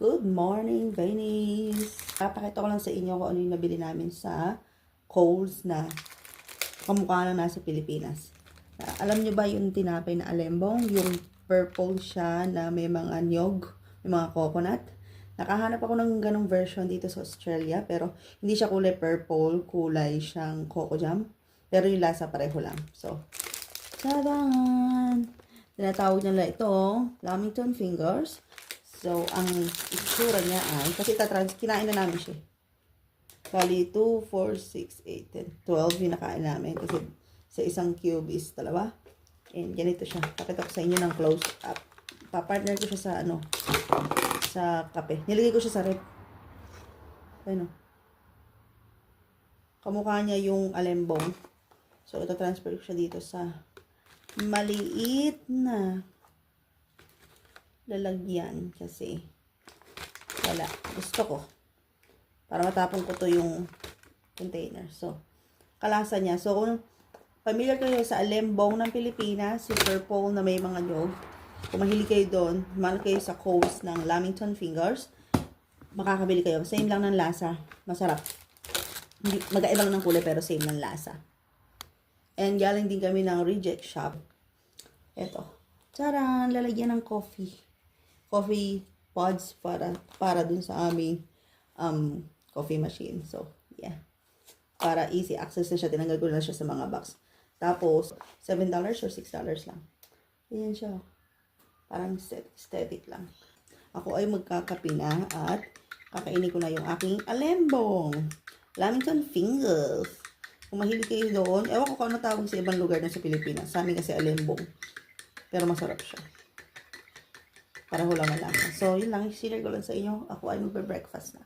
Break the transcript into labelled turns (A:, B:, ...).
A: Good morning, Venice! Papakita ko lang sa inyo kung ano yung nabili namin sa Coles na kamukha lang nasa Pilipinas. Alam nyo ba yung tinapay na alembong? Yung purple siya na may mga nyog, may mga coconut. Nakahanap ako ng ganong version dito sa Australia, pero hindi siya kulay purple, kulay siyang coco jam. Pero yung lasa pareho lang. So, tadan! Tinatawag nila ito, Lamington Fingers. So, ang itsura niya ay, kasi tatrans, kinain na namin siya. Bali, 2, 4, 6, 8, 10, 12 yung nakain namin. Kasi sa isang cube is dalawa. And ganito siya. Pakita ko sa inyo ng close up. Pa-partner ko siya sa ano, sa kape. Nilagay ko siya sa rep. Ano? Kamukha niya yung alembong. So, ito transfer ko siya dito sa maliit na lalagyan kasi wala. Gusto ko. Para matapon ko to yung container. So, kalasa niya. So, kung familiar kayo sa alembong ng Pilipinas, si purple na may mga nyog, kung mahilig kayo doon, mahal kayo sa coast ng Lamington Fingers, makakabili kayo. Same lang ng lasa. Masarap. Magkaiba lang ng kulay pero same ng lasa. And galing din kami ng reject shop. Eto. Charan! Lalagyan ng coffee. Coffee pods para para dun sa aming um, coffee machine. So, yeah. Para easy access na siya. Tinanggal ko na siya sa mga box. Tapos, $7 or $6 lang. Ayan siya. Parang aesthetic lang. Ako ay magkakape na at kakainin ko na yung aking alembong. Lamington fingers. Kung mahilig kayo doon, ewan ko kung ano tawag sa ibang lugar na sa Pilipinas. Sa amin kasi alembong. Pero masarap siya. Para hula lang. So, yun lang. Share ko lang sa inyo. Ako ay magbe-breakfast na.